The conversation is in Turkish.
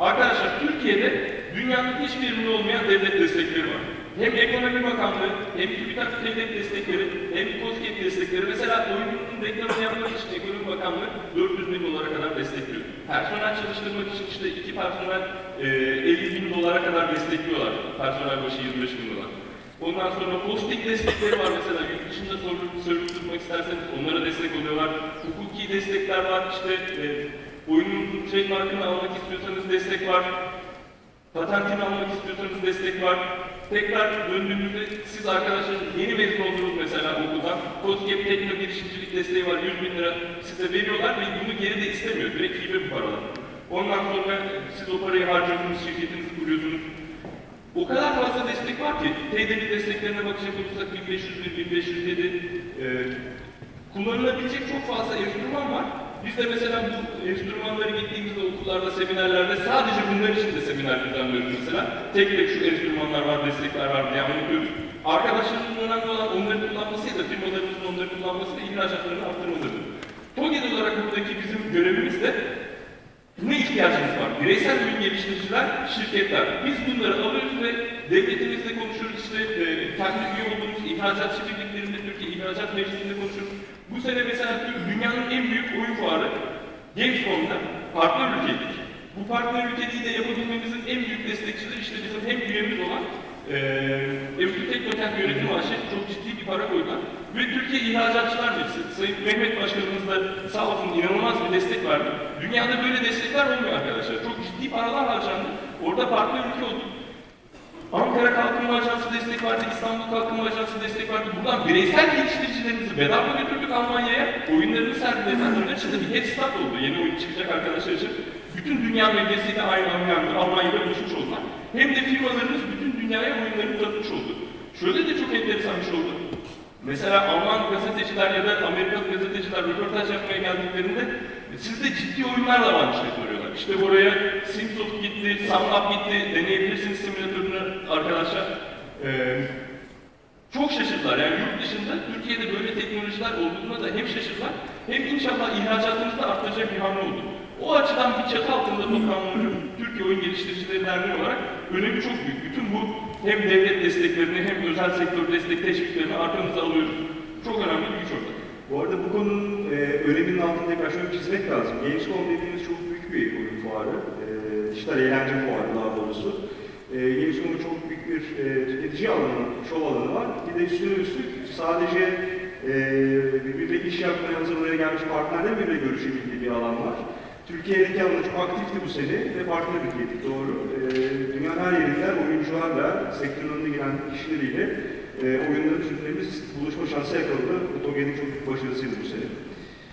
Arkadaşlar Türkiye'de dünyanın hiçbir yerinde olmayan devlet destekleri var. Hem Ekonomi Bakanlığı, hem TÜBİTAK devlet destekleri, hem COSGAP destekleri. Mesela oyunun reklamını yapmak için Ekonomi Bakanlığı 400 bin dolara kadar destekliyor. Personel çalıştırmak için işte iki personel e, 50 bin dolara kadar destekliyorlar. Personel başı 25 bin dolar. Ondan sonra posting destekleri var mesela yurt dışında sorun tutmak isterseniz onlara destek oluyorlar. Hukuki destekler var işte e, oyunun trademarkını almak istiyorsanız destek var. Patentini almak istiyorsanız destek var. Tekrar döndüğümüzde siz arkadaşlar yeni mezun oldunuz mesela okuldan. COSGAP Tekno Girişimcilik desteği var 100 bin lira size veriyorlar ve bunu geri de istemiyor. Direkt hibe bu paralar. Ondan sonra siz o parayı harcıyorsunuz, şirketinizi kuruyorsunuz. O kadar fazla destek var ki, TDB desteklerine bakacak olursak 1501, 1507, e, kullanılabilecek çok fazla enstrüman var. Biz de mesela bu enstrümanları gittiğimizde okullarda, seminerlerde sadece bunlar için de seminer düzenliyoruz mesela. Tek tek şu enstrümanlar var, destekler var diye anlatıyoruz. Arkadaşlarımızın önemli olan onları kullanmasıyla, firmalarımızın onları kullanması ve ihracatlarını arttırmalarıdır. TOGED olarak buradaki bizim görevimiz de ne ihtiyacımız var? Bireysel ürün geliştiriciler, şirketler. Biz bunları alıyoruz ve devletimizle konuşuruz. İşte e, kendi üye olduğumuz ihracatçı birliklerinde, Türkiye İhracat Meclisi'nde konuşuruz. Bu sene mesela dünyanın en büyük oyun fuarı Gamescom'da partner ülkeydik. Bu partner ülkeliği de yapabilmemizin en büyük destekçileri işte bizim hem üyemiz olan eee Evli Teknokent Yönetim AŞ çok ciddi bir para koydular. Ve Türkiye İhracatçılar Meclisi, Sayın Mehmet Başkanımız da sağ olsun inanılmaz bir destek verdi. Dünyada böyle destekler olmuyor arkadaşlar. Çok ciddi paralar harcandı. Orada partner ülke olduk. Ankara Kalkınma Ajansı destek verdi, İstanbul Kalkınma Ajansı destek verdi. Buradan bireysel geliştiricilerimizi bedava götürdük Almanya'ya. Oyunlarını sergilediler. Onlar için de bir head start oldu. Yeni oyun çıkacak arkadaşlar için. Dünya medyasıyla anda Almanya'da buluşmuş oldular. Hem de firmalarımız bütün dünyaya oyunlarını tanıtmış oldu. Şöyle de çok enteresan bir şey oldu. Mesela Alman gazeteciler ya da Amerikan gazeteciler röportaj yapmaya geldiklerinde sizde ciddi oyunlar da varmış diye. İşte buraya Simsoft gitti, Sunlab gitti, deneyebilirsiniz simülatörünü arkadaşlar. Ee, çok şaşırdılar. Yani yurt dışında Türkiye'de böyle teknolojiler olduğuna da hem şaşırdılar hem inşallah ihracatımızı da arttıracak bir hamle oldu. O açıdan bir çatı altında toplanmanın Türkiye Oyun Geliştiricileri Derneği olarak önemi çok büyük. Bütün bu hem devlet desteklerini hem özel sektör destek teşviklerini arkamıza alıyoruz. Çok önemli bir güç orada. Bu arada bu konunun e, öneminin altını tekrar şöyle çizmek lazım. Gamescom dediğimiz çok büyük bir oyun fuarı. E, dijital eğlence fuarı daha doğrusu. E, Gamescom'un çok büyük bir e, tüketici alanı, şov alanı var. Bir de üstüne üstlük sadece e, birbiriyle iş yapmaya hazır oraya gelmiş partnerle birbiriyle görüşebildiği bir alan var. Türkiye'deki çok aktifti bu sene ve partner ülkeydik doğru. E, dünyanın her yerinden oyuncularla, sektörün önüne giren kişileriyle e, oyunları Türklerimiz buluşma şansı yakaladı. Bu TOGE'nin çok başarısıydı bu sene.